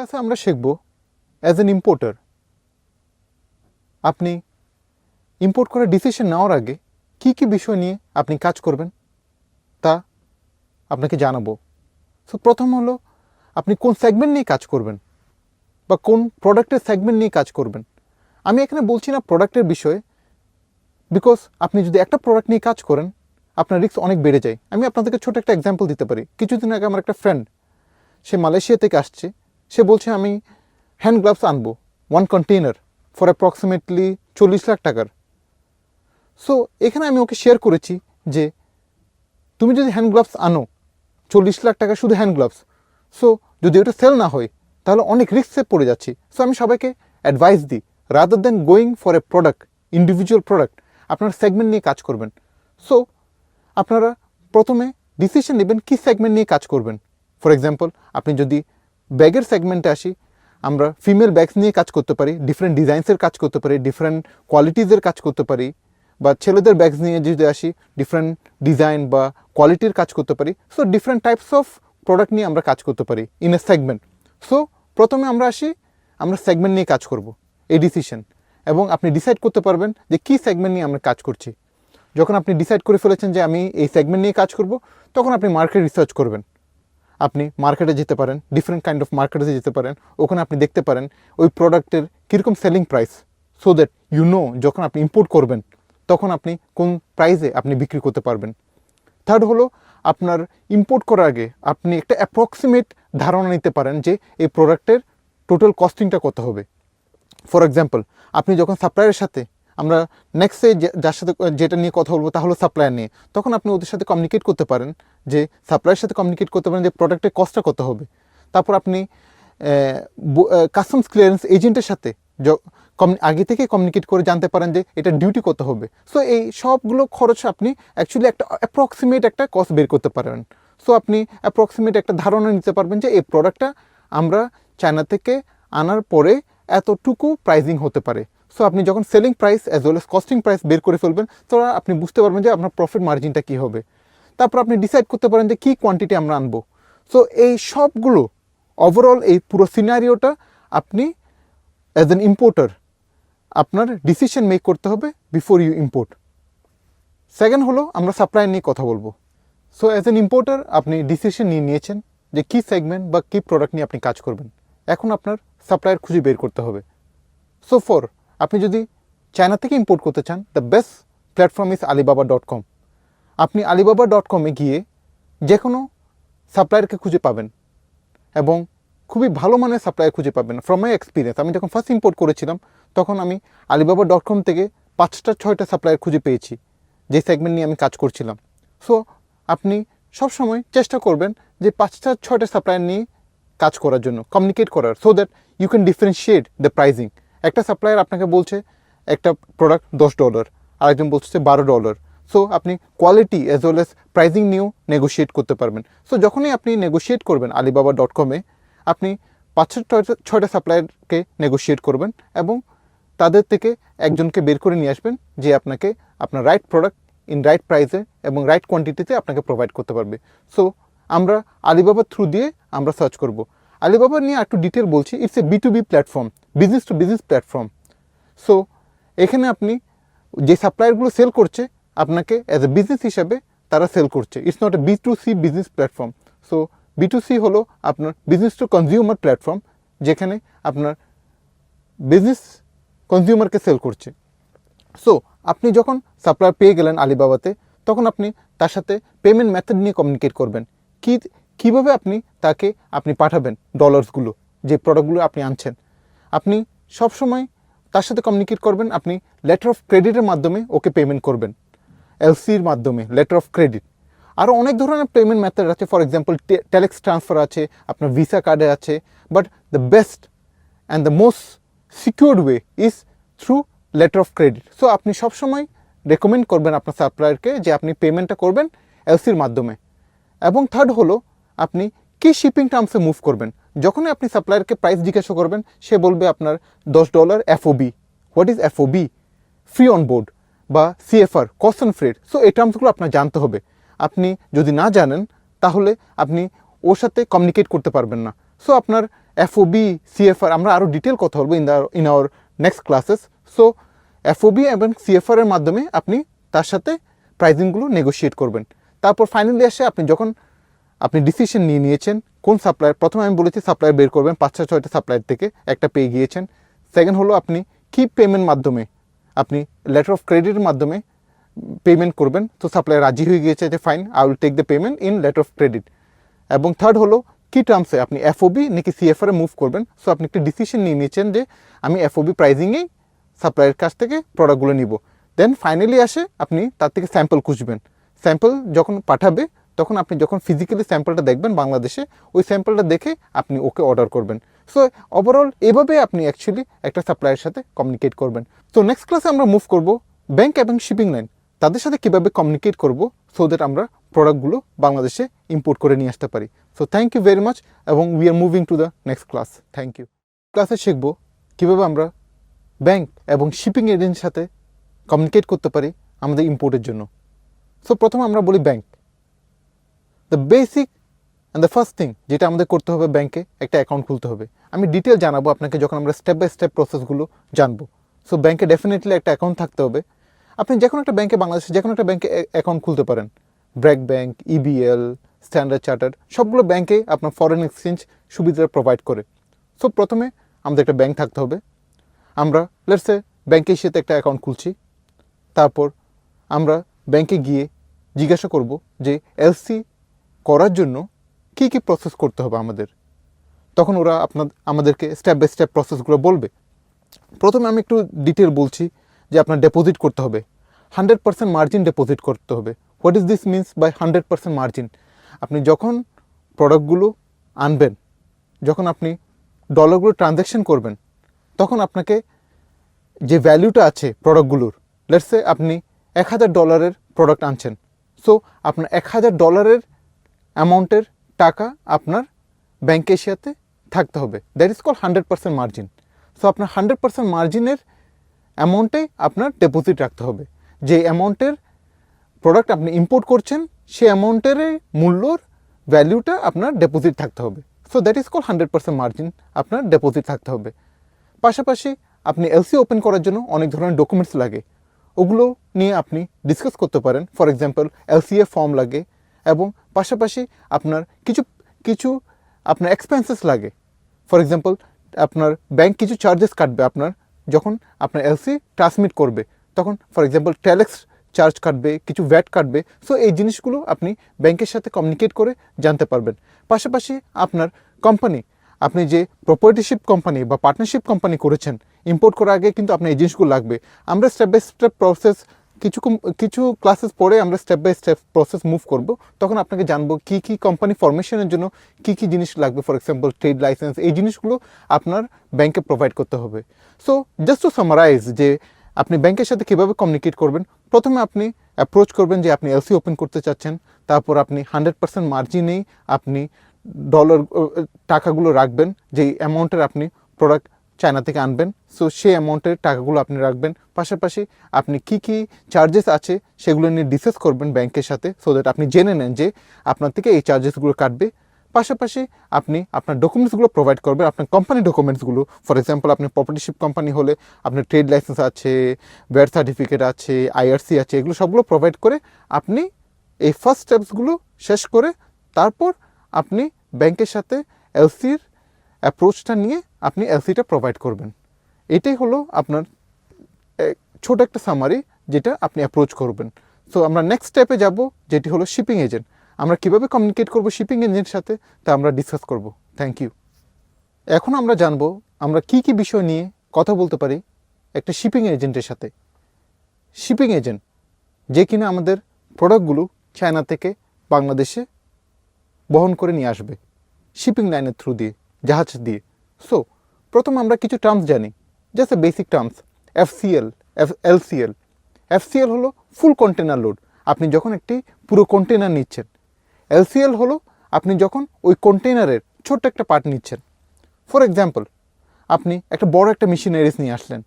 ক্লাসে আমরা শিখব অ্যাজ এন ইম্পোর্টার আপনি ইম্পোর্ট করার ডিসিশন নেওয়ার আগে কি কি বিষয় নিয়ে আপনি কাজ করবেন তা আপনাকে জানাব। সো প্রথম হলো আপনি কোন সেগমেন্ট নিয়ে কাজ করবেন বা কোন প্রোডাক্টের সেগমেন্ট নিয়ে কাজ করবেন। আমি এখানে বলছি না প্রোডাক্টের বিষয়ে বিকজ আপনি যদি একটা প্রোডাক্ট নিয়ে কাজ করেন, আপনার রিস্ক অনেক বেড়ে যায়। আমি আপনাদেরকে ছোট একটা এক্সাম্পল দিতে পারি। কিছুদিন আগে আমার একটা ফ্রেন্ড সে মালয়েশিয়া থেকে আসছে। সে বলছে, আমি হ্যান্ড গ্লাভস আনব ওয়ান কন্টেনার ফর অ্যাপ্রক্সিমেটলি চল্লিশ লাখ টাকার। সো এখানে আমি ওকে শেয়ার করেছি যে, তুমি যদি হ্যান্ড গ্লাভস আনো, চল্লিশ লাখ টাকা শুধু হ্যান্ড গ্লাভস সো যদি ওটা সেল না হয়, তাহলে অনেক রিস্কে পড়ে যাচ্ছি। সো আমি সবাইকে অ্যাডভাইস দিই rather than going for a product individual product আপনার সেগমেন্ট নিয়ে কাজ করবেন। সো আপনারা প্রথমে ডিসিশন নেবেন কী সেগমেন্ট নিয়ে কাজ করবেন। ফর এক্সাম্পল আপনি যদি ব্যাগের সেগমেন্টে আসি, আমরা ফিমেল ব্যাগস নিয়ে কাজ করতে পারি ডিফারেন্ট ডিজাইন্সের কাজ করতে পারি ডিফারেন্ট কোয়ালিটিজের কাজ করতে পারি, বা ছেলেদের ব্যাগস নিয়ে যদি আসি ডিফারেন্ট ডিজাইন বা কোয়ালিটির কাজ করতে পারি so different types of product নিয়ে আমরা কাজ করতে পারি ইন এ সেগমেন্ট সো প্রথমে আমরা আসি, আমরা সেগমেন্ট নিয়ে কাজ করব এই ডিসিশন এবং আপনি ডিসাইড করতে পারবেন যে কী সেগমেন্ট নিয়ে আমরা কাজ করছি। যখন আপনি ডিসাইড করে ফেলেছেন যে আমি এই সেগমেন্ট নিয়ে কাজ করব, তখন আপনি মার্কেট রিসার্চ করবেন। আপনি মার্কেটে যেতে পারেন ডিফারেন্ট কাইন্ড অফ মার্কেটে যেতে পারেন, ওখানে আপনি দেখতে পারেন ওই প্রোডাক্টের কীরকম selling price so that you know যখন আপনি ইম্পোর্ট করবেন, তখন আপনি কোন প্রাইসে আপনি বিক্রি করতে পারবেন। থার্ড হলো, আপনার ইম্পোর্ট করার আগে আপনি একটা অ্যাপ্রক্সিমেট ধারণা নিতে পারেন যে এই প্রোডাক্টের টোটাল কস্টিংটা কত হবে। ফর এক্সাম্পল আপনি যখন সাপ্লায়ারের সাথে আমরা নেক্সটে যার সাথে, যেটা নিয়ে কথা বলব তা হলো সাপ্লায়ার নিয়ে। তখন আপনি ওদের সাথে কমিউনিকেট করতে পারেন যে সাপ্লায়ারের সাথে কমিউনিকেট করতে পারেন যে প্রোডাক্টের কস্টটা কত হবে। তারপর আপনি কাস্টমস ক্লিয়ারেন্স এজেন্টের সাথে আগে থেকে কমিউনিকেট করে জানতে পারেন যে এটা ডিউটি কত হবে। সো এই সবগুলো খরচ আপনি অ্যাকচুয়ালি একটা অ্যাপ্রক্সিমেট একটা কস্ট বের করতে পারবেন সো আপনি অ্যাপ্রক্সিমেট একটা ধারণা নিতে পারবেন যে এই প্রোডাক্টটা আমরা চায়না থেকে আনার পরে এতটুকু প্রাইজিং হতে পারে। সো আপনি যখন selling price as well as costing price বের করে ফেলবেন, তো আপনি বুঝতে পারবেন যে আপনার প্রফিট মার্জিনটা কী হবে। তারপর আপনি ডিসাইড করতে পারেন যে কী কোয়ান্টিটি আমরা আনব। সো এই সবগুলো ওভারঅল এই পুরো সিনারিওটা আপনি অ্যাজ এন ইম্পোর্টার আপনার ডিসিশন মেক করতে হবে বিফোর ইউ ইম্পোর্ট সেকেন্ড হলো, আমরা সাপ্লাই নিয়ে কথা বলব। সো অ্যাজ এন ইম্পোর্টার আপনি ডিসিশন নিয়ে নিয়েছেন যে কী সেগমেন্ট বা কী প্রোডাক্ট নিয়ে আপনি কাজ করবেন। এখন আপনার সাপ্লায়ার খুঁজে বের করতে হবে। সো ফর আপনি যদি চায়না থেকে ইম্পোর্ট করতে চান the best platform is Alibaba dot com আপনি আলিবাবা ডট কমে গিয়ে যে কোনো সাপ্লায়ারকে খুঁজে পাবেন এবং খুবই ভালো মানের সাপ্লায়ার খুঁজে পাবেন। ফ্রম মাই এক্সপিরিয়েন্স আমি যখন ফার্স্ট ইম্পোর্ট করেছিলাম, তখন আমি আলিবাবা ডট কম থেকে পাঁচটা, ছয়টা সাপ্লায়ার খুঁজে পেয়েছি, যে সেগমেন্ট নিয়ে আমি কাজ করছিলাম। সো আপনি সবসময় চেষ্টা করবেন যে পাঁচটা, ছয়টা সাপ্লায়ার নিয়ে কাজ করার জন্য কমিউনিকেট করার so that you can differentiate the pricing একটা সাপ্লায়ার আপনাকে বলছে, একটা প্রোডাক্ট দশ ডলার আরেকজন বলছে বারো ডলার সো আপনি quality as well as pricing নিয়েও নেগোশিয়েট করতে পারবেন। সো যখনই আপনি নেগোশিয়েট করবেন আলিবাবা ডট কমে আপনি পাঁচ ছয়টা ছয়টা সাপ্লায়ারকে নেগোশিয়েট করবেন এবং তাদের থেকে একজনকে বের করে নিয়ে আসবেন যে আপনাকে আপনার রাইট প্রোডাক্ট ইন রাইট প্রাইসে এবং রাইট কোয়ান্টিটিতে আপনাকে প্রোভাইড করতে পারবে। সো আমরা আলিবাবার থ্রু দিয়ে আমরা সার্চ করব। আলিবাবা নিয়ে একটু ডিটেল বলছি it's a B to B platform business to business platform so এখানে আপনি যে সাপ্লায়ারগুলো সেল করছে, আপনাকে অ্যাজ এ বিজনেস হিসাবে তারা সেল করছে। It's not a B to C business platform so B to C হলো আপনার বিজনেস টু কনজিউমার প্ল্যাটফর্ম যেখানে আপনার বিজনেস কনজিউমারকে সেল করছে। সো আপনি যখন সাপ্লায়ার পেয়ে গেলেন আলিবাবাতে, তখন আপনি তার সাথে পেমেন্ট মেথড নিয়ে কমিউনিকেট করবেন। কী, কীভাবে আপনি তাকে, আপনি পাঠাবেন ডলার্সগুলো যে প্রোডাক্টগুলো আপনি আনছেন। আপনি সবসময় তার সাথে কমিউনিকেট করবেন, আপনি লেটার অফ ক্রেডিটের মাধ্যমে ওকে পেমেন্ট করবেন এলসির মাধ্যমে লেটার অফ ক্রেডিট আরও অনেক ধরনের পেমেন্ট মেথড আছে ফর এক্সাম্পল টেলেক্স ট্রান্সফার আছে, আপনার ভিসা কার্ডে আছে but the best and the most secured way is through letter of credit so আপনি সবসময় রেকমেন্ড করবেন আপনার সাপ্লায়ারকে যে আপনি পেমেন্টটা করবেন এলসির মাধ্যমে। এবং থার্ড হলো, আপনি কি শিপিং টার্মসে মুভ করবেন। যখনই আপনি সাপ্লায়ারকে প্রাইস জিজ্ঞাসা করবেন, সে বলবে আপনার দশ dollar FOB what is FOB free on board বা সিএফআর অ্যান্ড ফ্রেড সো এই টার্মসগুলো আপনার জানতে হবে। আপনি যদি না জানেন, তাহলে আপনি ওর সাথে কমিউনিকেট করতে পারবেন না। সো আপনার এফওবি সিএফআর আমরা আরও ডিটেল কথা বলব in the in our next classes so FOB এবং সিএফআর এর মাধ্যমে আপনি তার সাথে প্রাইজিংগুলো নেগোশিয়েট করবেন। তারপর ফাইনালি আসে আপনি যখন আপনি ডিসিশন নিয়ে নিয়েছেন, কোন সাপ্লায়ার প্রথমে আমি বলেছি সাপ্লায়ার বের করবেন, পাঁচটা ছয়টা সাপ্লায়ার থেকে একটা পেয়ে গিয়েছেন। সেকেন্ড হলো আপনি কি পেমেন্ট মাধ্যমে, আপনি লেটার অফ ক্রেডিটের মাধ্যমে পেমেন্ট করবেন, তো সাপ্লায়ার রাজি হয়ে গিয়েছে যে fine I will take the payment in letter of credit এবং থার্ড হলো কি টার্মসে আপনি এফওবি নাকি সিএফআর মুভ করবেন সো আপনি একটা ডিসিশন নিয়ে নিয়েছেন যে আমি এফওবি প্রাইজিংয়েই সাপ্লায়ারের কাছ থেকে প্রোডাক্টগুলো নিব। দেন ফাইনালি আসে আপনি তার থেকে স্যাম্পল খুঁজবেন। স্যাম্পল যখন পাঠাবে তখন আপনি যখন ফিজিক্যালি স্যাম্পলটা দেখবেন বাংলাদেশে, ওই স্যাম্পলটা দেখে আপনি ওকে অর্ডার করবেন। সো ওভারঅল এভাবে আপনি অ্যাকচুয়ালি একটা সাপ্লায়ারের সাথে কমিউনিকেট করবেন। তো নেক্সট ক্লাসে আমরা মুভ করব ব্যাংক এবং শিপিং লাইন তাদের সাথে কীভাবে কমিউনিকেট করব সো দ্যাট আমরা প্রোডাক্টগুলো বাংলাদেশে ইম্পোর্ট করে নিয়ে আসতে পারি। So thank you very much এবং we are moving to the next class thank you ক্লাসে শিখব কীভাবে আমরা ব্যাংক এবং শিপিং এজেন্টের সাথে কমিউনিকেট করতে পারি আমাদের ইম্পোর্টের জন্য। সো প্রথমে আমরা বলি bank the basic and the first thing যেটা আমাদের করতে হবে ব্যাংকে একটা অ্যাকাউন্ট খুলতে হবে। আমি ডিটেল জানাব আপনাকে যখন আমরা স্টেপ বাই স্টেপ প্রসেসগুলো জানব। সো ব্যাংকে ডেফিনেটলি একটা অ্যাকাউন্ট থাকতে হবে। আপনি যে কোনো একটা ব্যাংকে বাংলাদেশে যে কোনো একটা ব্যাংকে অ্যাকাউন্ট খুলতে পারেন। BRAC Bank EBL Standard Charter সবগুলো ব্যাংকে আপনার ফরেন এক্সচেঞ্জ সুবিধা প্রোভাইড করে। সো প্রথমে আমাদের একটা ব্যাংক থাকতে হবে। আমরা লেটসে ব্যাংকের সাথে একটা অ্যাকাউন্ট খুলছি। তারপর আমরা ব্যাংকে গিয়ে জিজ্ঞাসা করব যে এলসি করার জন্য কী কী প্রসেস করতে হবে আমাদের? তখন ওরা আপনার আমাদেরকে স্টেপ বাই স্টেপ প্রসেসগুলো বলবে। প্রথমে আমি একটু ডিটেল বলছি যে আপনার ডেপোজিট করতে হবে। হান্ড্রেড পার্সেন্ট মার্জিন ডেপোজিট করতে হবে। What is this means by hundred percent margin আপনি যখন প্রোডাক্টগুলো আনবেন, যখন আপনি ডলারগুলো ট্রানজ্যাকশন করবেন, তখন আপনাকে যে ভ্যালুটা আছে প্রোডাক্টগুলোর লেটসে আপনি এক হাজার ডলারের প্রোডাক্ট আনছেন। সো আপনার এক হাজার ডলারের অ্যামাউন্টের টাকা আপনার ব্যাংক এশিয়াতে থাকতে হবে। That is call hundred percent margin so আপনার হান্ড্রেড পার্সেন্ট মার্জিনের অ্যামাউন্টে আপনার ডেপোজিট রাখতে হবে। যে অ্যামাউন্টের প্রোডাক্ট আপনি ইম্পোর্ট করছেন সেই অ্যামাউন্টের মূল্যর ভ্যালুটা আপনার ডেপোজিট থাকতে হবে। So that is call hundred percent margin আপনার ডেপোজিট থাকতে হবে। পাশাপাশি আপনি এলসি ওপেন করার জন্য অনেক ধরনের ডকুমেন্টস লাগে। ওগুলো নিয়ে আপনি ডিসকাস করতে পারেন। ফর এক্সাম্পল এলসিএ ফর্ম লাগে। এবং পাশাপাশি আপনার কিছু কিছু আপনার এক্সপেন্সেস লাগে। ফর এক্সাম্পল আপনার ব্যাংক কিছু চার্জেস কাটবে আপনার, যখন আপনার এলসি ট্রান্সমিট করবে, তখন ফর এক্সাম্পল ট্যালেক্স চার্জ কাটবে, কিছু ভ্যাট কাটবে সো এই জিনিসগুলো আপনি ব্যাংকের সাথে কমিউনিকেট করে জানতে পারবেন। পাশাপাশি আপনার কোম্পানি আপনি যে প্রপার্টিশিপ কোম্পানি বা পার্টনারশিপ কোম্পানি করেছেন ইম্পোর্ট করার আগে কিন্তু আপনার এই জিনিসগুলো লাগবে। আমরা স্টেপ বাই স্টেপ প্রসেস কিছু কিছু ক্লাসেস পরে আমরা step by step process move করব। তখন আপনাকে জানব কি কি কোম্পানি ফরমেশনের জন্য কি কি জিনিস লাগবে। ফর এক্সাম্পল ট্রেড লাইসেন্স এই জিনিসগুলো আপনার ব্যাংকে প্রোভাইড করতে হবে। সো জাস্ট টু সামারাইজ যে আপনি ব্যাংকের সাথে কীভাবে কমিউনিকেট করবেন, প্রথমে আপনি অ্যাপ্রোচ করবেন যে আপনি এলসি ওপেন করতে চাচ্ছেন, তারপর আপনি হান্ড্রেড পার্সেন্ট মার্জিনেই আপনি ডলার টাকাগুলো রাখবেন, যেই অ্যামাউন্টের আপনি প্রোডাক্ট চায়না থেকে আনবেন। সো সেই অ্যামাউন্টের টাকাগুলো আপনি রাখবেন। পাশাপাশি আপনি কি কি চার্জেস আছে সেগুলো নিয়ে ডিসকাস করবেন ব্যাংকের সাথে সো দ্যাট আপনি জেনে নেন যে আপনার থেকে এই চার্জেসগুলো কাটবে। পাশাপাশি আপনি আপনার ডকুমেন্টসগুলো প্রোভাইড করবেন, আপনার কোম্পানি ডকুমেন্টসগুলো ফর এক্সাম্পল আপনি প্রপার্টিশিপ কোম্পানি হলে আপনার ট্রেড লাইসেন্স আছে ব্যাড সার্টিফিকেট আছে আইআরসি আছে, এগুলো সবগুলো প্রোভাইড করে আপনি এই ফার্স্ট স্টেপসগুলো শেষ করে তারপর আপনি ব্যাংকের সাথে এলসির অ্যাপ্রোচটা নিয়ে আপনি এলসিটা প্রোভাইড করবেন। এটাই হলো আপনার ছোট একটা সামারি যেটা আপনি অ্যাপ্রোচ করবেন। সো আমরা নেক্সট স্টেপে যাব, যেটি হলো শিপিং এজেন্ট আমরা কীভাবে কমিউনিকেট করব শিপিং এজেন্টের সাথে, তা আমরা ডিসকাস করব। থ্যাংক ইউ এখন আমরা জানব, আমরা কি কি বিষয় নিয়ে কথা বলতে পারি একটা শিপিং এজেন্টের সাথে। শিপিং এজেন্ট যে কিনা আমাদের প্রোডাক্টগুলো চায়না থেকে বাংলাদেশে বহন করে নিয়ে আসবে শিপিং লাইনের থ্রু দিয়ে। জাহাজ দিয়ে। সো প্রথম আমরা কিছু টার্মস জানি। Just basic terms FCL F LCL FCL হলো ফুল কন্টেনার লোড আপনি যখন একটি পুরো কন্টেনার নিচ্ছেন। এলসিএল হলো আপনি যখন ওই কন্টেনারের ছোট্ট একটা পার্ট নিচ্ছেন। ফর এক্সাম্পল আপনি একটা বড় একটা মেশিনারিজ নিয়ে আসলেন।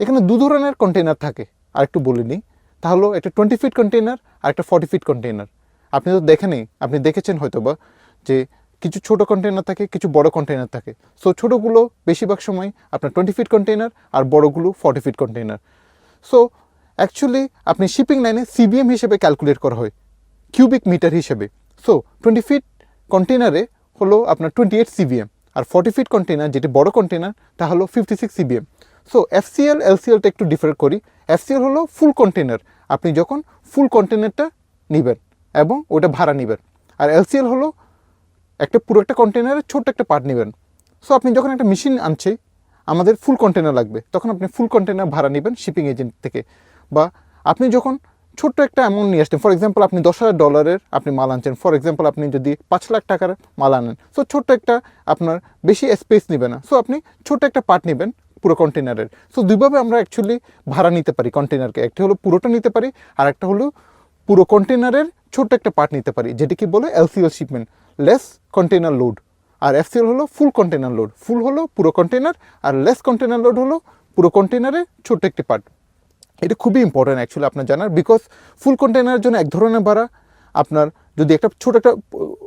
এখানে দু ধরনের কন্টেনার থাকে। আর একটু বলে নিই। তাহলে একটা টোয়েন্টি ফিট কন্টেনার আর একটা ফর্টি ফিট কন্টেনার আপনি তো দেখেনই, আপনি দেখেছেন হয়তো বা যে কিছু ছোট কন্টেনার থাকে, কিছু বড় কন্টেনার থাকে। সো ছোটোগুলো বেশিরভাগ সময় আপনার টোয়েন্টি ফিট কন্টেনার আর বড়গুলো forty feet container so actually আপনি শিপিং লাইনে সিবিএম হিসেবে ক্যালকুলেট করা হয় কিউবিক মিটার হিসেবে। সো টোয়েন্টি ফিট কন্টেনারে হলো আপনার টোয়েন্টি এইট সিবিএম আর ফর্টি ফিট কন্টেনার যেটি বড় কন্টেনার তা হলো fifty six CBM so FCL এলসিএলটা একটু ডিফার করি। এফসিএল হলো ফুল কন্টেনার আপনি যখন ফুল কন্টেনারটা নেবেন এবং ওটা ভাড়া নেবেন। আর এলসিএল হলো একটা পুরো একটা কন্টেনারের ছোট্ট একটা পার্ট নেবেন। সো আপনি যখন একটা মেশিন আনছে, আমাদের ফুল কন্টেনার লাগবে। তখন আপনি ফুল কন্টেনার ভাড়া নেবেন শিপিং এজেন্ট থেকে। বা আপনি যখন ছোট্ট একটা অ্যামাউন্ট নিয়ে আসছেন ফর এক্সাম্পল আপনি দশ হাজার ডলারের আপনি মাল আনছেন। ফর এক্সাম্পল আপনি যদি পাঁচ লাখ টাকার মাল আনেন। সো ছোট্ট একটা আপনার বেশি স্পেস নেবে না। সো আপনি ছোট্ট একটা পার্ট নেবেন পুরো কন্টেনারের সো দুইভাবে আমরা অ্যাকচুয়ালি ভাড়া নিতে পারি কন্টেনারকে একটি হলো পুরোটা নিতে পারি আর একটা হলো পুরো কন্টেনারের ছোট্ট একটা পার্ট নিতে পারি যেটিকে বলে LCL shipment less container load আর এফসিএল হলো ফুল কন্টেনার লোড ফুল হলো পুরো কন্টেনার আর লেস কন্টেনার লোড হলো পুরো কন্টেনারের ছোট্ট একটি পার্ট এটা খুবই ইম্পর্টেন্ট অ্যাকচুয়ালি আপনার জানার বিকজ ফুল কন্টেনারের জন্য এক ধরনের ভাড়া। আপনার যদি একটা ছোট একটা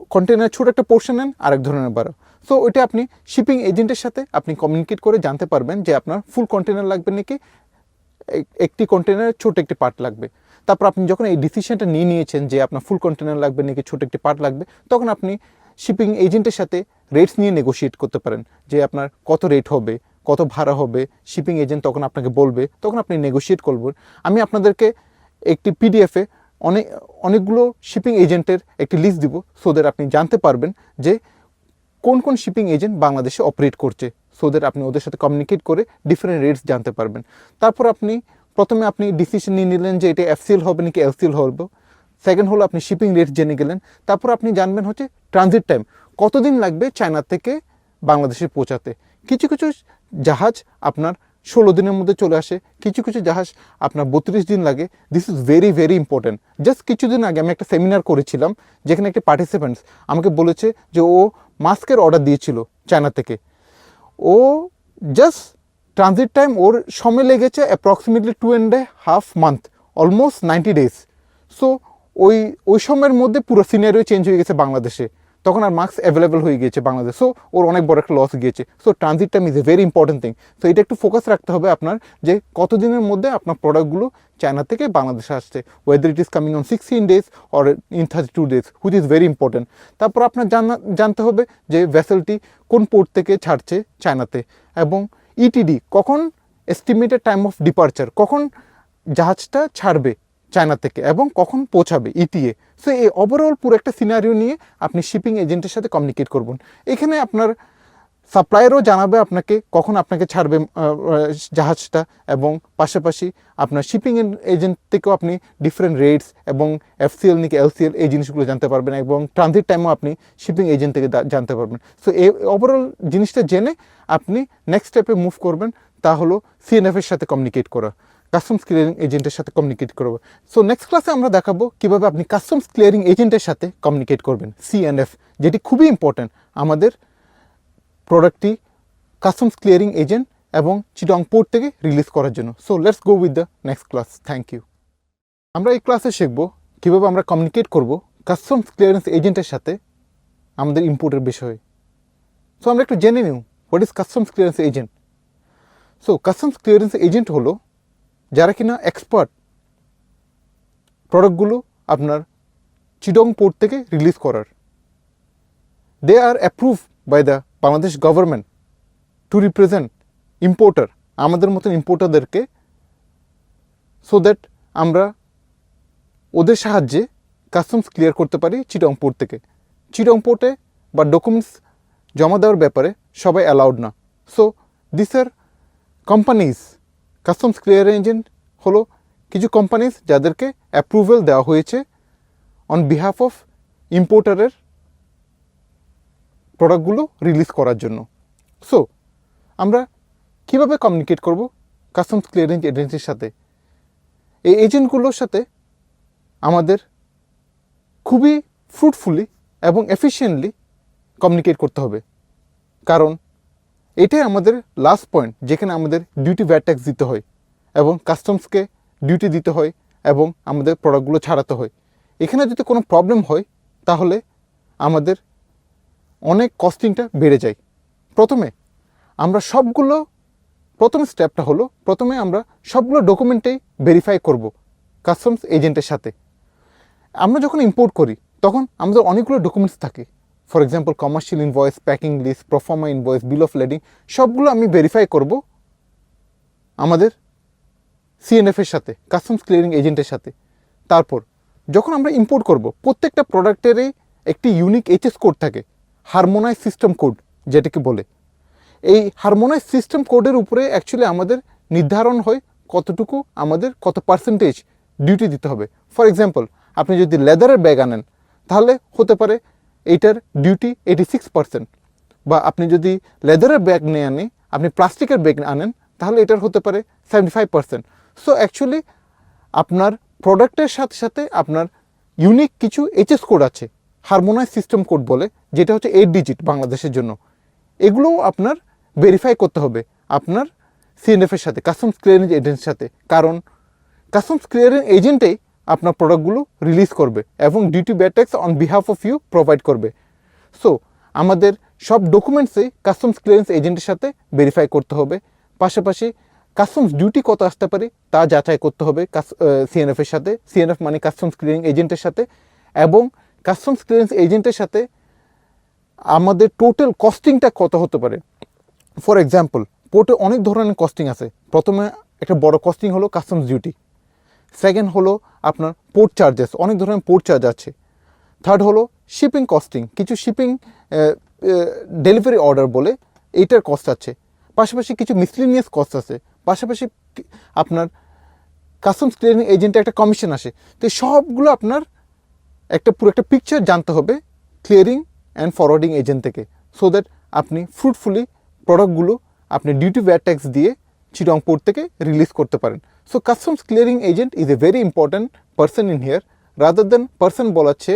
কন্টেনার ছোট একটা পোর্শন নেন, আরেক ধরনের ভাড়া। সো ওইটা আপনি শিপিং এজেন্টের সাথে আপনি কমিউনিকেট করে জানতে পারবেন যে আপনার ফুল কন্টেনার লাগবে নাকি এক- একটি কন্টেনারের ছোট একটি পার্ট লাগবে। তারপর আপনি যখন এই ডিসিশনটা নিয়ে নিয়েছেন যে আপনার ফুল কন্টেনার লাগবে, নাকি ছোটো একটি পার্ট লাগবে, তখন আপনি শিপিং এজেন্টের সাথে রেটস নিয়ে নেগোশিয়েট করতে পারেন। যে আপনার কত রেট হবে, কত ভাড়া হবে শিপিং এজেন্ট তখন আপনাকে বলবে, তখন আপনি নেগোশিয়েট করবেন। আমি আপনাদেরকে একটি পিডিএফে অনেক অনেকগুলো শিপিং এজেন্টের একটি লিস্ট দিব সো দ্যাট আপনি জানতে পারবেন যে কোন কোন শিপিং এজেন্ট বাংলাদেশে অপারেট করছে সো দ্যাট আপনি ওদের সাথে কমিউনিকেট করে ডিফারেন্ট রেটস জানতে পারবেন। তারপর আপনি প্রথমে আপনি ডিসিশন নিয়ে নিলেন যে এটা এফসিএল হবে নাকি এলসিএল হবে। সেকেন্ড হলো আপনি শিপিং রেট জেনে গেলেন। তারপর আপনি জানবেন হচ্ছে ট্রানজিট টাইম কতদিন লাগবে চায়না থেকে বাংলাদেশে পৌঁছাতে। কিছু কিছু জাহাজ আপনার ষোলো দিনের মধ্যে চলে আসে, কিছু কিছু জাহাজ আপনার বত্রিশ দিন লাগে। This is very very important just কিছুদিন আগে আমি একটা সেমিনার করেছিলাম, যেখানে একটি পার্টিসিপেন্টস আমাকে বলেছে যে ও মাস্কের অর্ডার দিয়েছিল চায়না থেকে। ও জাস্ট ট্রানজিট টাইম ওর সময় লেগেছে approximately two and half month almost ninety days so ওই ওই সময়ের মধ্যে পুরো সিনারিও চেঞ্জ হয়ে গেছে বাংলাদেশে। তখন আর মাস্ক অ্যাভেলেবেল হয়ে গিয়েছে বাংলাদেশ। সো ওর অনেক বড় একটা লস গিয়েছে। So transit time is a very important thing so এটা একটু ফোকাস রাখতে হবে আপনার যে কতদিনের মধ্যে আপনার প্রোডাক্টগুলো চায়না থেকে বাংলাদেশে আসছে। Whether it is coming on sixteen days or in thirty two days which is very important তারপর আপনার জানা, জানতে হবে যে ভেসেলটি কোন পোর্ট থেকে ছাড়ছে চায়নাতে এবং ইটিডি কখন এস্টিমেটেড টাইম অফ ডিপার্চার কখন জাহাজটা ছাড়বে চায়না থেকে এবং কখন পৌঁছাবে ইটিএ সো এই ওভারঅল পুরো একটা সিনারিও নিয়ে আপনি শিপিং এজেন্টের সাথে কমিউনিকেট করবেন। এখানে আপনার সাপ্লায়ারও জানাবে আপনাকে কখন আপনাকে ছাড়বে জাহাজটা এবং পাশাপাশি আপনার শিপিং এজেন্ট থেকেও আপনি ডিফারেন্ট রেটস এবং এফসিএল নাকি এলসিএল এই জিনিসগুলো জানতে পারবেন এবং ট্রানজিট টাইমও আপনি শিপিং এজেন্ট থেকে জানতে পারবেন। সো এই ওভারঅল জিনিসটা জেনে আপনি নেক্সট স্টেপে মুভ করবেন, তা হলো সিএনএফ এর সাথে কমিউনিকেট করা কাস্টমস ক্লিয়ারিং এজেন্টের সাথে কমিউনিকেট করব সো নেক্সট ক্লাসে আমরা দেখাবো কীভাবে আপনি কাস্টমস ক্লিয়ারিং এজেন্টের সাথে কমিউনিকেট করবেন সিএনএফ যেটি খুবই ইম্পর্ট্যান্ট আমাদের প্রোডাক্টটি কাস্টমস ক্লিয়ারিং এজেন্ট এবং চিটং পোর্ট থেকে রিলিজ করার জন্য। So let's go with the next class thank you আমরা এই ক্লাসে শিখব কীভাবে আমরা কমিউনিকেট করব কাস্টমস ক্লিয়ারেন্স এজেন্টের সাথে আমাদের ইম্পোর্টের বিষয়ে। সো আমরা একটু জেনে new what is customs clearance agent so customs clearance agent হলো যারা কিনা এক্সপার্ট প্রোডাক্টগুলো আপনার চিডং পোর্ট থেকে রিলিজ করার। They are approve by the Bangladesh government to represent importer আমাদের মতন ইম্পোর্টারদেরকে সো দ্যাট আমরা ওদের সাহায্যে কাস্টমস ক্লিয়ার করতে পারি চিটং পোর্ট থেকে। চিটং পোর্টে বা ডকুমেন্টস জমা দেওয়ার ব্যাপারে সবাই অ্যালাউড না। So this are companies customs clear agent হলো কিছু কোম্পানিজ যাদেরকে অ্যাপ্রুভেল দেওয়া হয়েছে অন বিহাফ অফ ইম্পোর্টারের প্রোডাক্টগুলো রিলিজ করার জন্য। সো আমরা কীভাবে কমিউনিকেট করব কাস্টমস ক্লিয়ারেন্স এজেন্সির সাথে? এই এজেন্টগুলোর সাথে আমাদের খুবই ফ্রুটফুলি এবং এফিশিয়েন্টলি কমিউনিকেট করতে হবে। কারণ এটাই আমাদের লাস্ট পয়েন্ট যেখানে আমাদের ডিউটি ভ্যাট ট্যাক্স দিতে হয় এবং কাস্টমসকে ডিউটি দিতে হয় এবং আমাদের প্রোডাক্টগুলো ছাড়াতে হয়। এখানে যদি কোনো প্রবলেম হয়, তাহলে আমাদের অনেক কস্টিংটা বেড়ে যায়। প্রথমে আমরা সবগুলো, প্রথম স্টেপটা হলো, প্রথমে আমরা সবগুলো ডকুমেন্টেই ভেরিফাই করব কাস্টমস এজেন্টের সাথে। আমরা যখন ইম্পোর্ট করি, তখন আমাদের অনেকগুলো ডকুমেন্টস থাকে। For example commercial invoice packing list proforma invoice bill of lading সবগুলো আমি ভেরিফাই করব আমাদের সিএনএফ এর সাথে কাস্টমস ক্লিয়ারিং এজেন্টের সাথে। তারপর, যখন আমরা ইম্পোর্ট করব, প্রত্যেকটা প্রোডাক্টেরই একটি ইউনিক এইচএস কোড থাকে। হারমোনাইজ সিস্টেম কোড যেটাকে বলে। এই হারমোনাইজ সিস্টেম কোডের উপরে অ্যাকচুয়ালি আমাদের নির্ধারণ হয় কতটুকু আমাদের কত পার্সেন্টেজ ডিউটি দিতে হবে। ফর এক্সাম্পল আপনি যদি লেদারের ব্যাগ আনেন, তাহলে হতে পারে এইটার ডিউটি এইটি সিক্স পার্সেন্ট বা আপনি যদি লেদারের ব্যাগ নিয়ে আনে আপনি প্লাস্টিকের ব্যাগ আনেন, তাহলে এটার হতে পারে seventy five percent so actually আপনার প্রোডাক্টের সাথে সাথে আপনার ইউনিক কিছু এইচএস কোড আছে। হারমোনাইজ সিস্টেম কোড বলে, যেটা হচ্ছে এইট ডিজিট বাংলাদেশের জন্য। এগুলোও আপনার ভেরিফাই করতে হবে আপনার সিএনএফের সাথে কাস্টমস ক্লিয়ারেন্স এজেন্টের সাথে। কারণ কাস্টমস ক্লিয়ারেন্স এজেন্টেই আপনার প্রোডাক্টগুলো রিলিজ করবে এবং duty VAT tax on behalf of you provide করবে। সো আমাদের সব ডকুমেন্টসই কাস্টমস ক্লিয়ারেন্স এজেন্টের সাথে ভেরিফাই করতে হবে। পাশাপাশি কাস্টমস ডিউটি কত আসতে পারে তা যাচাই করতে হবে সিএনএফ এর সাথে সিএনএফ মানে কাস্টমস ক্লিয়ারিং এজেন্টের সাথে। এবং কাস্টমস ক্লিয়ারেন্স এজেন্টের সাথে আমাদের টোটাল কস্টিংটা কত হতে পারে? ফর এক্সাম্পল পোর্টে অনেক ধরনের কস্টিং আছে। প্রথমে একটা বড় কস্টিং হলো কাস্টমস ডিউটি সেকেন্ড হলো আপনার পোর্ট চার্জেস অনেক ধরনের পোর্ট চার্জ আছে। থার্ড হলো শিপিং কস্টিং কিছু শিপিং ডেলিভারি অর্ডার বলে এইটার কস্ট আছে। পাশাপাশি কিছু মিসলিনিয়াস কস্ট আছে। পাশাপাশি আপনার কাস্টমস ক্লিয়ারিং এজেন্টে একটা কমিশন আসে। তো সবগুলো আপনার একটা পুরো একটা পিকচার জানতে হবে ক্লিয়ারিং অ্যান্ড ফরওয়ার্ডিং এজেন্ট থেকে সো দ্যাট আপনি ফ্রুটফুলি প্রোডাক্টগুলো আপনি ডিউটি ভ্যাট ট্যাক্স দিয়ে চিটং পোর্ট থেকে রিলিজ করতে পারেন। So customs clearing agent is a very important person in here rather than person বলাচ্ছে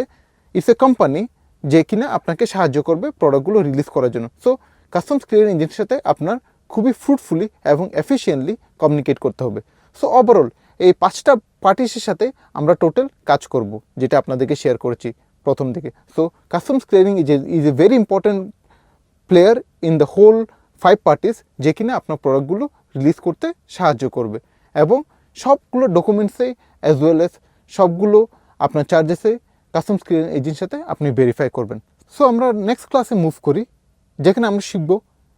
it's a company যে কিনা আপনাকে সাহায্য করবে প্রোডাক্টগুলো রিলিজ করার জন্য। সো কাস্টমস ক্লিয়ারিং এজেন্টের সাথে আপনার খুবই ফ্রুটফুলি এবং এফিসিয়েন্টলি কমিউনিকেট করতে হবে। সো ওভারঅল এই পাঁচটা পার্টিসের সাথে আমরা টোটাল কাজ করব, যেটা আপনাদেরকে শেয়ার করেছি প্রথম থেকে so customs clearing is is a very important player in the whole five parties যে কিনা আপনার প্রোডাক্টগুলো রিলিজ করতে সাহায্য করবে। এবং সবগুলো ডকুমেন্টসে অ্যাজ ওয়েল এস সবগুলো আপনার চার্জেসে কাস্টমস ক্লিয়ারিং এজেন্টের সাথে আপনি ভেরিফাই করবেন। সো আমরা নেক্সট ক্লাসে মুভ করি, যেখানে আমরা শিখব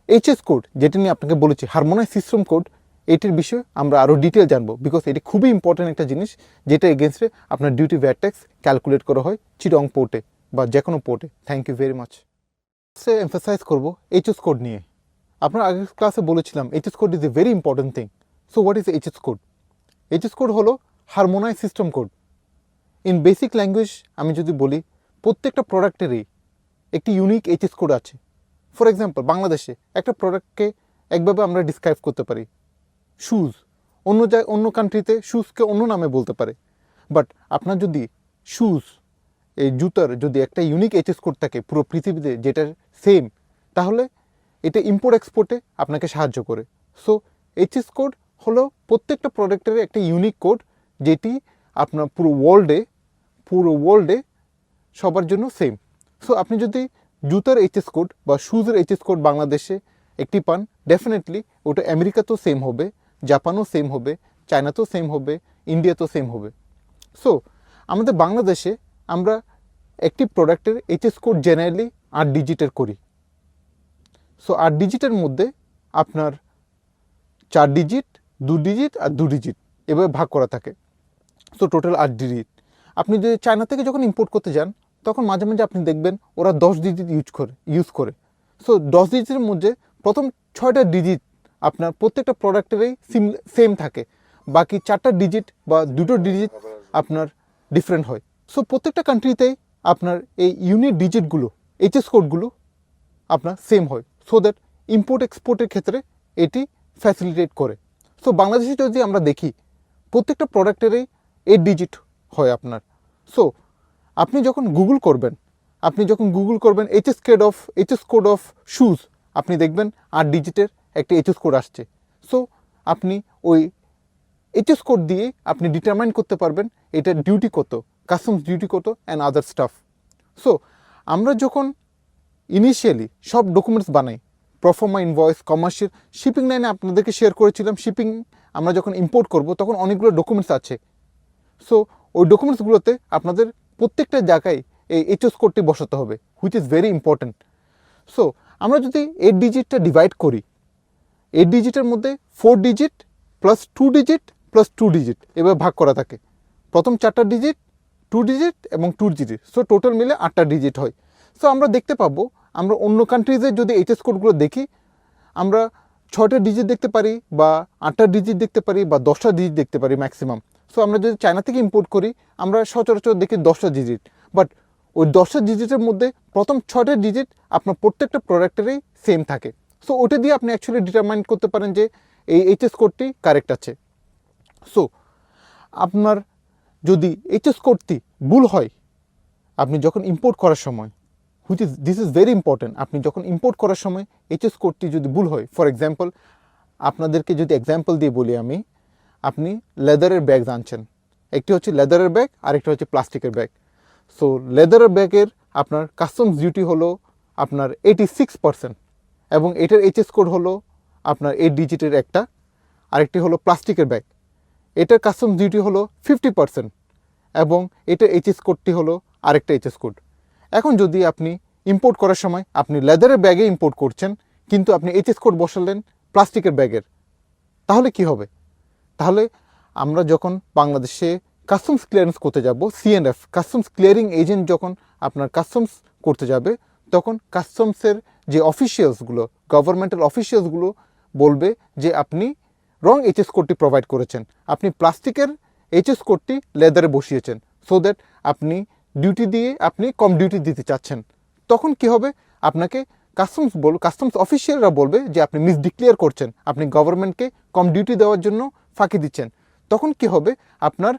এইচএস কোড যেটা নিয়ে আপনাকে বলেছি হারমোনাইজ সিস্টেম কোড এটির বিষয়ে আমরা আরও ডিটেল জানব বিকজ এটি খুবই ইম্পর্ট্যান্ট একটা জিনিস যেটা এগেনস্টে আপনার ডিউটি ভ্যাট ট্যাক্স ক্যালকুলেট করা হয় চিরং পোর্টে বা যে কোনো পোর্টে থ্যাংক ইউ ভেরি মাচ সে এমফাসাইজ করব এইচএস কোড নিয়ে। আপনার আগের ক্লাসে বলেছিলাম HS code is a very important thing so what is HS code HS code হলো harmonize system code in basic language আমি যদি বলি, প্রত্যেকটা প্রোডাক্টেরই একটি ইউনিক এইচএস কোড আছে। ফর এক্সাম্পল বাংলাদেশে একটা প্রোডাক্টকে একভাবে আমরা ডিসক্রাইব করতে পারি। শুজ অন্য জায়, অন্য কান্ট্রিতে শুজকে অন্য নামে বলতে পারে। বাট আপনার যদি শুজ এই জুতার যদি একটা ইউনিক এইচএস কোড থাকে পুরো পৃথিবীতে যেটা সেম তাহলে এটা ইম্পোর্ট এক্সপোর্টে আপনাকে সাহায্য করে। সো এইচএস কোড হলো প্রত্যেকটা প্রোডাক্টের একটা ইউনিক কোড যেটি আপনার পুরো ওয়ার্ল্ডে পুরো ওয়ার্ল্ডে সবার জন্য সেম সো আপনি যদি জুতার এইচএস কোড বা শুজের এইচএস কোড বাংলাদেশে একটি পান ডেফিনেটলি ওটা আমেরিকাতেও সেম হবে। জাপানও সেম হবে, চায়নাতেও সেম হবে, ইন্ডিয়াতেও সেম হবে। সো আমাদের বাংলাদেশে আমরা একটি প্রোডাক্টের এইচএস কোড জেনারেলি আট ডিজিটের করি। সো আট ডিজিটের মধ্যে আপনার চার ডিজিট দু ডিজিট আর দু ডিজিট এভাবে ভাগ করা থাকে। সো টোটাল আট ডিজিট আপনি যদি চায়না থেকে যখন ইম্পোর্ট করতে যান, তখন মাঝে মাঝে আপনি দেখবেন ওরা দশ ডিজিট ইউজ করে ইউজ করে। সো দশ ডিজিটের মধ্যে প্রথম ছয়টা ডিজিট আপনার প্রত্যেকটা প্রোডাক্টেরই সিম সেম থাকে। বাকি চারটা ডিজিট বা দুটো ডিজিট আপনার ডিফারেন্ট হয়। সো প্রত্যেকটা কান্ট্রিতেই আপনার এই ইউনিট ডিজিটগুলো এইচএস কোডগুলো আপনার সেম হয়। সো দ্যাট ইম্পোর্ট এক্সপোর্টের ক্ষেত্রে এটি ফ্যাসিলিটেট করে। সো বাংলাদেশে যদি আমরা দেখি, প্রত্যেকটা প্রোডাক্টেরই এইট ডিজিট হয় আপনার। সো আপনি যখন গুগল করবেন, আপনি যখন গুগল করবেন HS code of HS code of shoes আপনি দেখবেন আট ডিজিটের একটা এইচএস কোড আসছে। সো আপনি ওই এইচএস কোড দিয়ে আপনি ডিটারমাইন করতে পারবেন এটার ডিউটি কত কাস্টমস ডিউটি কত অ্যান্ড আদার স্টাফ সো আমরা যখন ইনিশিয়ালি সব ডকুমেন্টস বানাই প্রফর্মা ইনভয়েস কমার্শিয়াল শিপিং লাইনে আপনাদেরকে শেয়ার করেছিলাম শিপিং আমরা যখন ইম্পোর্ট করব তখন অনেকগুলো ডকুমেন্টস আছে। সো ওই ডকুমেন্টসগুলোতে আপনাদের প্রত্যেকটা জায়গায় এই এইচএস কোডটি বসাতে হবে which is very important so আমরা যদি এইট ডিজিটটা ডিভাইড করি এইট ডিজিটের মধ্যে four digit plus two digit plus two digit এভাবে ভাগ করা থাকে। প্রথম চারটা ডিজিট টু ডিজিট এবং টু ডিজিট সো টোটাল মিলে আটটা ডিজিট হয়। সো আমরা দেখতে পাবো, আমরা অন্য কান্ট্রিজের যদি এইচএস কোডগুলো দেখি, আমরা ছটা ডিজিট দেখতে পারি বা আটটা ডিজিট দেখতে পারি বা দশটা ডিজিট দেখতে পারি ম্যাক্সিমাম সো আমরা যদি চায়না থেকে ইম্পোর্ট করি, আমরা সচরাচর দেখি দশটা ডিজিট বাট ওই দশটা ডিজিটের মধ্যে প্রথম ছটা ডিজিট আপনার প্রত্যেকটা প্রোডাক্টেরই সেম থাকে। সো ওটা দিয়ে আপনি অ্যাকচুয়ালি ডিটারমাইন করতে পারেন যে এই এইচএস কোডটি কারেক্ট আছে। সো আপনার যদি এইচএস কোডটি ভুল হয়, আপনি যখন ইম্পোর্ট করার সময় which is this is very important আপনি যখন ইম্পোর্ট করার সময় এইচএস কোডটি যদি ভুল হয় ফর এক্সাম্পল আপনাদেরকে যদি এক্সাম্পল দিয়ে বলি আমি, আপনি লেদারের ব্যাগ আনছেন। একটি হচ্ছে লেদারের ব্যাগ আরেকটি হচ্ছে প্লাস্টিকের ব্যাগ সো লেদারের ব্যাগের আপনার কাস্টমস ডিউটি হলো আপনার এইটি সিক্স পার্সেন্ট এবং এটার এইচএস কোড হলো আপনার এইট ডিজিটের একটা, আরেকটি হলো প্লাস্টিকের ব্যাগ এটার কাস্টমস ডিউটি হলো ফিফটি পার্সেন্ট এবং এটার এইচএস কোডটি হলো আরেকটা এইচএস কোড এখন যদি আপনি ইম্পোর্ট করার সময় আপনি লেদারের ব্যাগে ইম্পোর্ট করছেন, কিন্তু আপনি এইচএস কোড বসালেন প্লাস্টিকের ব্যাগের তাহলে কি হবে? তাহলে আমরা যখন বাংলাদেশে কাস্টমস ক্লিয়ারেন্স করতে যাব সিএনএফ কাস্টমস ক্লিয়ারিং এজেন্ট যখন আপনার কাস্টমস করতে যাবে, তখন কাস্টমসের যে অফিসিয়ালসগুলো গভর্নমেন্টাল অফিসিয়ালসগুলো বলবে যে আপনি রং এইচএস কোডটি প্রোভাইড করেছেন। আপনি প্লাস্টিকের এইচএস কোডটি লেদারে বসিয়েছেন সো দ্যাট আপনি ডিউটি দিয়ে আপনি কম ডিউটি দিতে চাচ্ছেন। তখন কি হবে? আপনাকে কাস্টমস বল কাস্টমস অফিসিয়ালরা বলবে যে আপনি মিস ডিক্লেয়ার করছেন, আপনি গভর্নমেন্টকে কম ডিউটি দেওয়ার জন্য ফাঁকি দিচ্ছেন। তখন কি হবে? আপনার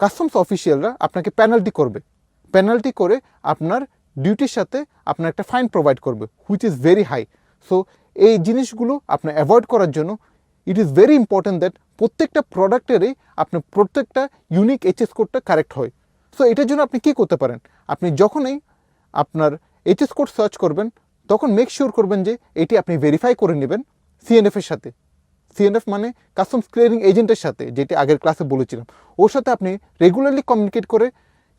কাস্টমস অফিসিয়ালরা আপনাকে পেনাল্টি করবে। পেনাল্টি করে আপনার ডিউটির সাথে আপনার একটা ফাইন প্রোভাইড করবে which is very high so এই জিনিসগুলো আপনার অ্যাভয়েড করার জন্য it is very important that প্রত্যেকটা প্রোডাক্টেরই আপনার প্রত্যেকটা ইউনিক এইচএস কোডটা কারেক্ট হয়। সো এটার জন্য আপনি কী করতে পারেন? আপনি যখনই আপনার এইচএস কোড সার্চ করবেন, তখন মেক শিওর করবেন যে এটি আপনি ভেরিফাই করে নেবেন সিএনএফের সাথে। সিএনএফ মানে কাস্টমস ক্লিয়ারিং এজেন্টের সাথে, যেটি আগের ক্লাসে বলেছিলাম। ওর সাথে আপনি রেগুলারলি কমিউনিকেট করে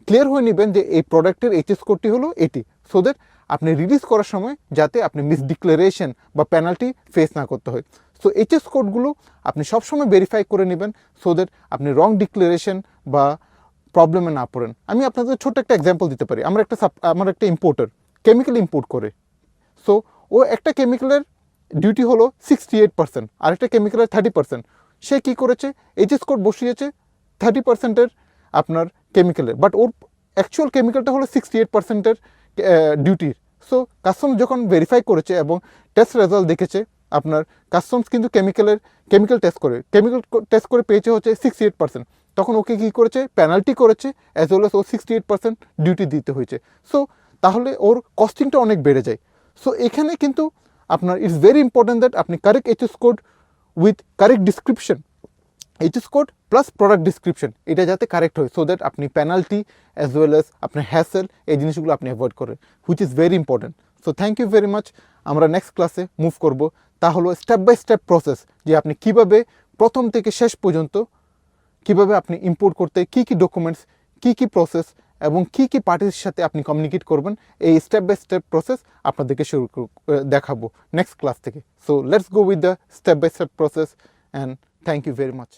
ক্লিয়ার হয়ে নেবেন যে এই প্রোডাক্টের এইচএস কোডটি হলো এটি। সো দ্যাট আপনি রিলিজ করার সময় যাতে আপনি মিস ডিক্লারেশন বা পেনাল্টি ফেস না করতে হয়। সো এইচএস কোডগুলো আপনি সবসময় ভেরিফাই করে নেবেন সো দ্যাট আপনি রং ডিক্লারেশন বা প্রবলেমে না পড়েন। আমি আপনাদের ছোট্ট একটা এক্সাম্পল দিতে পারি। আমার একটা আমার একটা ইম্পোর্টার কেমিক্যাল ইম্পোর্ট করে। সো ও একটা কেমিক্যালের ডিউটি হলো সিক্সটি এইট পার্সেন্ট আরেকটা কেমিক্যালের থার্টি পার্সেন্ট সে কী করেছে? এইচএস কোড বসিয়েছে থার্টি পার্সেন্টের আপনার কেমিক্যালের বাট ওর অ্যাকচুয়াল কেমিক্যালটা হলো সিক্সটি এইট পার্সেন্টের ডিউটির সো কাস্টমস যখন ভেরিফাই করেছে এবং টেস্ট রেজাল্ট দেখেছে আপনার কাস্টমস কিন্তু কেমিক্যালের কেমিক্যাল টেস্ট করে। কেমিক্যাল টেস্ট করে পেয়েছে হচ্ছে সিক্সটি এইট পার্সেন্ট তখন ওকে কী করেছে? পেনাল্টি করেছে অ্যাজ ওয়েল এস ও সিক্সটি এইট পার্সেন্ট ডিউটি দিতে হয়েছে। সো তাহলে ওর কস্টিংটা অনেক বেড়ে যায়। সো এখানে কিন্তু আপনার ইটস ভেরি ইম্পর্ট্যান্ট দ্যাট আপনি correct HS code with correct description HS code plus product description এটা যাতে কারেক্ট হয় সো দ্যাট আপনি পেনাল্টি অ্যাজ ওয়েল এস আপনার হ্যাসেল এই জিনিসগুলো আপনি অ্যাভয়েড করেন which is very important so thank you very much আমরা নেক্সট ক্লাসে মুভ করব। তা হলো স্টেপ বাই স্টেপ প্রসেস যে আপনি কীভাবে প্রথম থেকে শেষ পর্যন্ত কীভাবে আপনি ইম্পোর্ট করতে, কি কি ডকুমেন্টস কি কি প্রসেস এবং কি কি পার্টির সাথে আপনি কমিউনিকেট করবেন, এই স্টেপ বাই স্টেপ প্রসেস আপনাদেরকে শুরু দেখাবো নেক্সট ক্লাস থেকে। So let's go with the step by step process and thank you very much